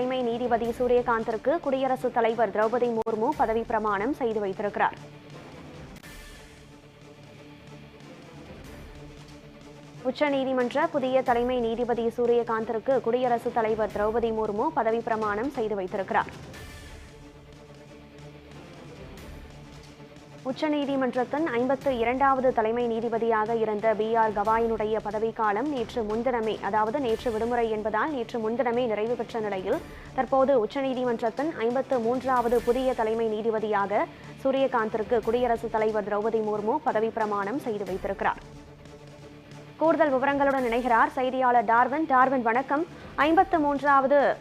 தலைமை நீதிபதி சூரியகாந்திற்கு குடியரசுத் தலைவர் திரௌபதி முர்மு பதவி பிரமாணம் செய்து வைத்திருக்கிறார். உச்சநீதிமன்ற புதிய தலைமை நீதிபதி சூரியகாந்திற்கு குடியரசுத் தலைவர் திரௌபதி முர்மு பதவி பிரமாணம் செய்து வைத்திருக்கிறார். உச்சநீதிமன்றத்தின் ஐம்பத்து இரண்டாவது தலைமை நீதிபதியாக இருந்த பி ஆர் கவாயினுடைய பதவிக்காலம் நேற்று முன்தினமே அதாவது நேற்று விடுமுறை என்பதால் நேற்று முன்தினமே நிறைவு பெற்ற நிலையில் தற்போது உச்சநீதிமன்றத்தின் ஐம்பத்து மூன்றாவது புதிய தலைமை நீதிபதியாக சூரியகாந்திற்கு குடியரசுத் தலைவர் திரௌபதி முர்மு பதவி பிரமாணம் செய்து வைத்திருக்கிறார். கூடுதல் விவரங்களுடன் இணைகிறார் செய்தியாளர் டார்வின். டார்வின் வணக்கம். ஐம்பத்து மூன்றாவது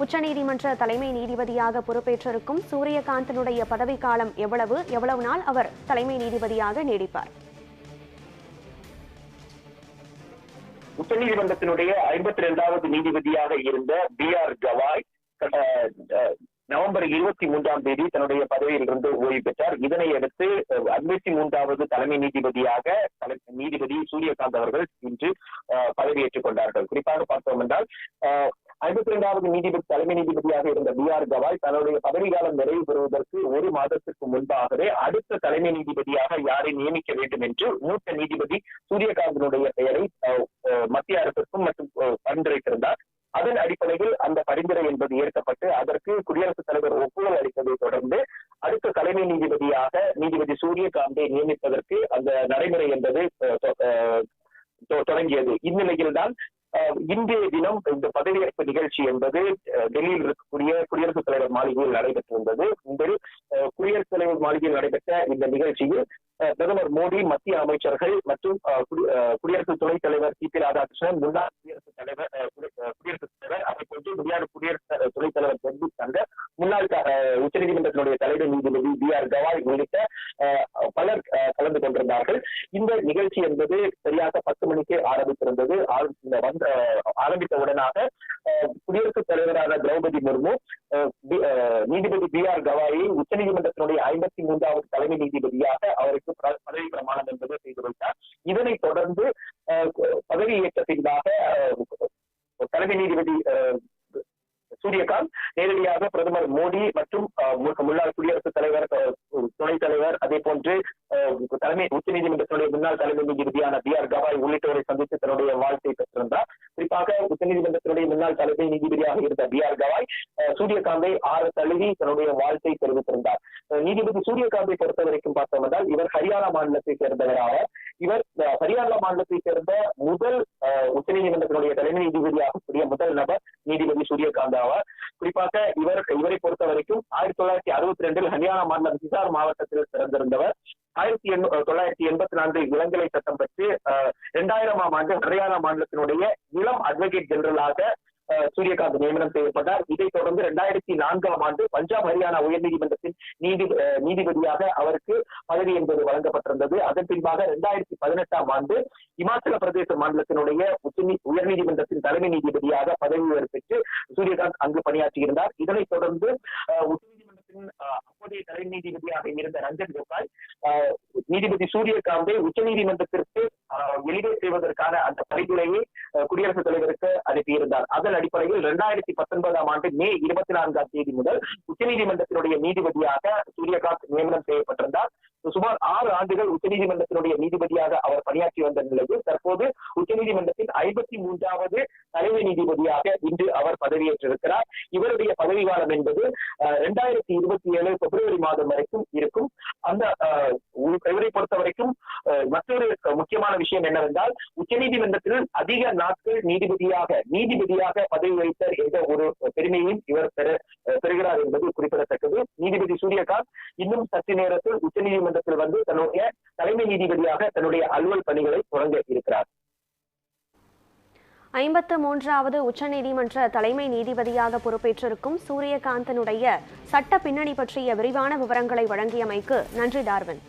உச்சநீதிமன்ற தலைமை நீதிபதியாக பொறுப்பேற்றிருக்கும் சூரியகாந்தனுடைய பதவிக்காலம் எவ்வளவு? எவ்வளவு நாள் அவர் தலைமை நீதிபதியாக நீடிப்பார்? உச்சநீதிமன்றத்தினுடைய ஐம்பத்தி இரண்டாவது நீதிபதியாக இருந்த பி ஆர் கவாய் அஹ், நவம்பர் இருபத்தி மூன்றாம் தேதி தன்னுடைய பதவியிலிருந்து ஓய்வு பெற்றார். இதனை அடுத்து அறுபத்தி மூன்றாவது தலைமை நீதிபதியாக தலை- நீதிபதி சூரியகாந்த் அவர்கள் இன்று பதவியேற்றுக் கொண்டார்கள். குறிப்பாக பார்த்தோம் என்றால் ஐம்பத்தி இரண்டாவது நீதிபதி தலைமை நீதிபதியாக இருந்த பி ஆர் கவாய் தன்னுடைய பதவிக்காலம் நிறைவு பெறுவதற்கு ஒரு மாதத்திற்கு முன்பாகவே அடுத்த தலைமை நீதிபதியாக யாரை நியமிக்க வேண்டும் என்று மூத்த நீதிபதி சூரியகாந்தனுடைய பெயரை மத்திய அரசுக்கும் மற்றும் பரிந்துரைத்திருந்தார். அதன் அடிப்படையில் அந்த பரிந்துரை என்பது ஏற்கப்பட்டு அதற்கு குடியரசுத் தலைவர் ஒப்புதல் அளித்ததை தொடர்ந்து அடுத்த தலைமை நீதிபதியாக நீதிபதி சூரியகாந்தை நியமிப்பதற்கு அந்த நடைமுறை என்பது அஹ், தொ- தொடங்கியது. இந்நிலையில்தான் தான் இன்றைய தினம் இந்த பதவியேற்பு நிகழ்ச்சி என்பது டெல்லியில் இருக்கக்கூடிய குடியரசுத் தலைவர் மாளிகையில் நடைபெற்றிருந்தது. இதில் குடியரசுத் தலைவர் மாளிகையில் நடைபெற்ற இந்த நிகழ்ச்சியில் அஹ், பிரதமர் மோடி மத்திய அமைச்சர்கள் மற்றும் குடியரசு துணைத் தலைவர் சி பி ராதாகிருஷ்ணன் முன்னாள் குடியரசுத் தலைவர் குடியரசுத் தலைவர் அதை போன்று முன்னாள் குடியரசு துணைத் தலைவர் ஜெகதீப் முன்னாள் உச்சநீதிமன்றத்தினுடைய தலைமை நீதிபதி பி ஆர் கவாய் உள்ளிட்ட அஹ், பலர் அஹ், கலந்து கொண்டிருந்தார்கள். இந்த நிகழ்ச்சி என்பது சரியாக பத்து மணிக்கு ஆரம்பித்திருந்தது. இந்த வந்த ஆரம்பித்த உடனாக அஹ், குடியரசுத் தலைவரான திரௌபதி முர்மு அஹ், அஹ், நீதிபதி பி ஆர் கவாயை உச்சநீதிமன்றத்தினுடைய ஐம்பத்தி மூன்றாவது தலைமை நீதிபதியாக அவருக்கு பதவி பிரமாணம் என்பது செய்து வைத்தார். இதனைத் தொடர்ந்து அஹ், பதவி ஏற்ற பின்பாக அஹ், தலைமை நீதிபதி அஹ், சூரியகாந்த் நேரடியாக பிரதமர் மோடி மற்றும் முன்னாள் குடியரசுத் தலைவர் துணைத் தலைவர் அதே போன்று தலைமை உச்சநீதிமன்றத்தினுடைய முன்னாள் தலைமை நீதிபதியான பி ஆர் கவாய் உள்ளிட்டோரை சந்தித்து தன்னுடைய வாழ்த்தை பெற்றிருந்தார். குறிப்பாக உச்சநீதிமன்றத்தினுடைய முன்னாள் தலைமை நீதிபதியாக இருந்த பி ஆர் கவாய் அஹ், சூரியகாந்தை ஆறு தழுவி தன்னுடைய வாழ்த்தை தெரிவித்திருந்தார். நீதிபதி சூரியகாந்தை பொறுத்த வரைக்கும் பார்த்தோம் என்றால் இவர் ஹரியானா மாநிலத்தை சேர்ந்தவர் ஆவார். இவர் ஹரியானா மாநிலத்தை சேர்ந்த முதல் உச்ச உச்சநீதிமன்றத்தினுடைய தலைமை நீதிபதியாக கூடிய முதல் நபர் நீதிபதி சூரியகாந்த் ஆவார். குறிப்பாக இவர் இவரை பொறுத்த வரைக்கும் ஆயிரத்தி தொள்ளாயிரத்தி அறுபத்தி ரெண்டில் ஹரியானா மாநிலம் சிசார் மாவட்டத்தில் பிறந்திருந்தவர். ஆயிரத்தி எண்ணூ தொள்ளாயிரத்தி எண்பத்தி நான்கு இளங்கலை சட்டம் பெற்று அஹ், இரண்டாயிரமாம் ஆண்டு ஹரியானா மாநிலத்தினுடைய இளம் அட்வொகேட் ஜெனரலாக சூரியகாந்த் நியமனம் செய்யப்பட்டார். இதைத் தொடர்ந்து இரண்டாயிரத்தி நான்காம் ஆண்டு பஞ்சாப் ஹரியானா உயர்நீதிமன்றத்தின் நீதி நீதிபதியாக அவருக்கு பதவி என்பது வழங்கப்பட்டிருந்தது. அதன் பின்பாக இரண்டாயிரத்தி பதினெட்டாம் ஆண்டு இமாச்சல பிரதேச மாநிலத்தினுடைய உச்ச உயர்நீதிமன்றத்தின் தலைமை நீதிபதியாக பதவி உயர்வு பெற்று சூரியகாந்த் அங்கு பணியாற்றியிருந்தார். இதனைத் தொடர்ந்து உச்சநீதிமன்றத்தின் அப்போதைய தலைமை நீதிபதியாக இருந்த ரஞ்சன் கோகாய் நீதிபதி சூரியகாந்தை உச்சநீதிமன்றத்திற்கு வெளியே செய்வதற்கான அந்த பரிந்துரையை குடியரசுத் தலைவருக்கு அனுப்பியிருந்தார். அதன் அடிப்படையில் இரண்டாயிரத்தி பத்தொன்பதாம் ஆண்டு மே இருபத்தி நான்காம் தேதி முதல் உச்சநீதிமன்றத்தினுடைய நீதிபதியாக சூரியகாந்த் நியமனம் செய்யப்பட்டிருந்தார். சுமார் ஆறு ஆண்டுகள் உச்சநீதிமன்றத்தினுடைய நீதிபதியாக அவர் பணியாற்றி வந்த நிலையில் தற்போது உச்சநீதிமன்றத்தின் ஐம்பத்தி மூன்றாவது தலைமை நீதிபதியாக இன்று அவர் பதவியேற்றிருக்கிறார். இவருடைய பதவி காலம் என்பது இரண்டாயிரத்தி இருபத்தி ஏழு பிப்ரவரி மாதம் வரைக்கும் இருக்கும். அந்த இவரை பொறுத்த வரைக்கும் மற்றொரு முக்கியமான விஷயம் என்னவென்றால் உச்சநீதிமன்றத்தில் அதிக நாட்கள் நீதிபதியாக நீதிபதியாக பதவி வைத்த என்ற ஒரு பெருமையையும் இவர் பெற பெறுகிறார் என்பது குறிப்பிடத்தக்கது. நீதிபதி சூரியகாந்த் இன்னும் சற்று நேரத்தில் உச்சநீதிமன்ற நீதிமன்றத்தில் வந்து தன்னுடைய தலைமை நீதிபதியாக தன்னுடைய அலுவல் பணிகளை தொடங்க இருக்கிறார். ஐம்பத்து மூன்றாவது உச்சநீதிமன்ற தலைமை நீதிபதியாக பொறுப்பேற்றிருக்கும் சூரியகாந்தனுடைய சட்ட பின்னணி பற்றிய விரிவான விவரங்களை வழங்கியமைக்கு நன்றி டார்வின்.